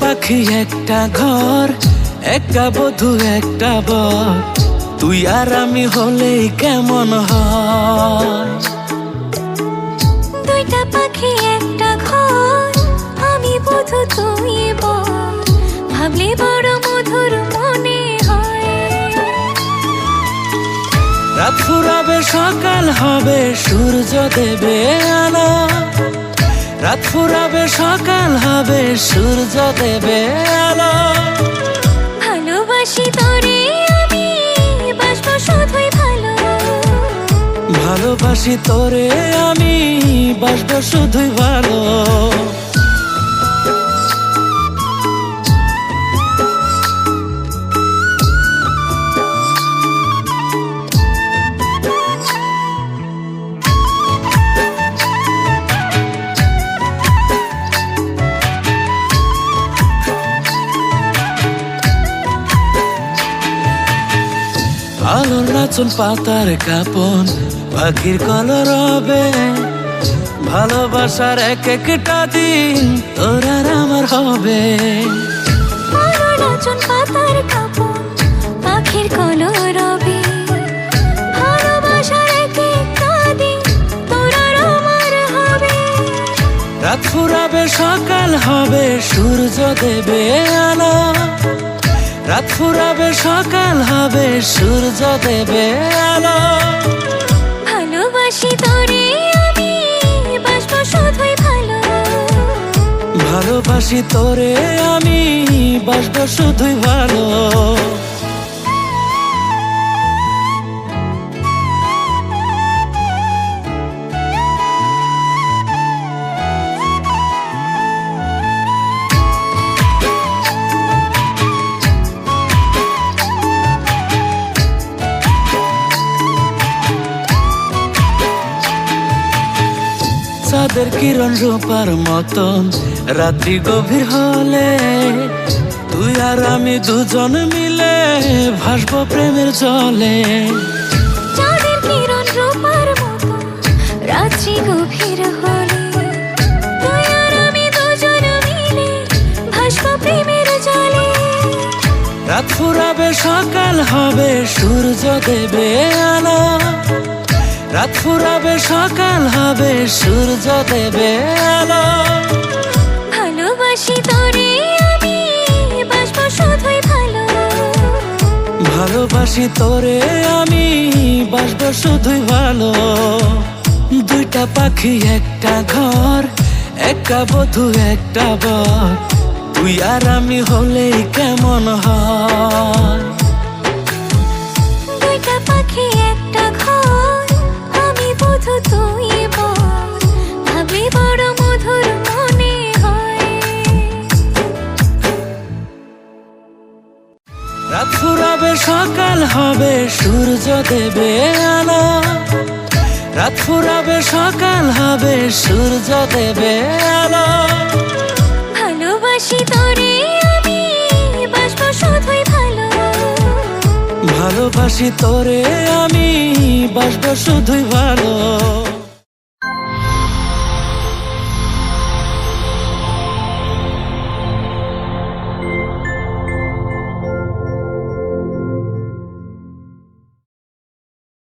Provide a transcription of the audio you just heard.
পাখি একটা ঘর একটা বধু একটা বর। তুই আর আমি হলেই কেমন হয়? দুইটা পাখি একটা ঘর আমি বুধু তুই বল ভাবলে বড় মধুর মনে হয়। রাত ফুরাবে সকাল হবে সূর্য দেবে আলো। রাত ফুরাবে সকাল হবে সূর্য দেবে আলো। ভালোবাসি তোরে আমি বাসবো শুধুই ভালো। ভালোবাসি তোরে আমি বাসবো শুধুই ভালো। আলোর নাচন পাতার কাপন পাখির কলর হবে। ভালোবাসার এক একটা দিন তোর আর আমার হবে। নাচন পাতার কাপড় পাখির কলর রবে ভালোবাসার এক একটা দিন তোর আর আমার হবে। রাত ফুরাবে সকাল হবে সূর্য দেবে আলো। রাত ফুরাবে সকাল হবে সূর্য দেবে আলো। ভালোবাসি তোরে আমি বাসবো শুধুই ভালো। ভালোবাসি তোরে আমি বাসবো শুধুই ভালো। চাঁদের কিরণ রূপার মতন। রাত্রি গভীর হলে তুই আর আমি দুজন মিলে ভাসবো প্রেমের জলে। চাঁদের কিরণ রূপার মতো রাত্রি গভীর হলে তুই আর আমি দুজন মিলে ভাসবো প্রেমের জলে। রাত ফুরাবে সকাল হবে সূর্য দেবে আলো। রাত ফুরাবে সকাল হবে সূর্য দেবে আলো। ভালোবাসি তোরে আমি বাসবো শুধুই ভালো। ভালোবাসি তোরে আমি বাসবো শুধুই ভালো। দুইটা পাখি একটা ঘর একটা বধু একটা বর। তুই আর আমি হলেই কেমন হয়? সকাল হবে সূর্য দেবে আলো। রাত ফুরাবে সকাল হবে সূর্য দেবে আলো। ভালোবাসি তোরে আমি বাসবো শুধুই ভালো। ভালোবাসি তোরে আমি বাসবো শুধুই ভালো।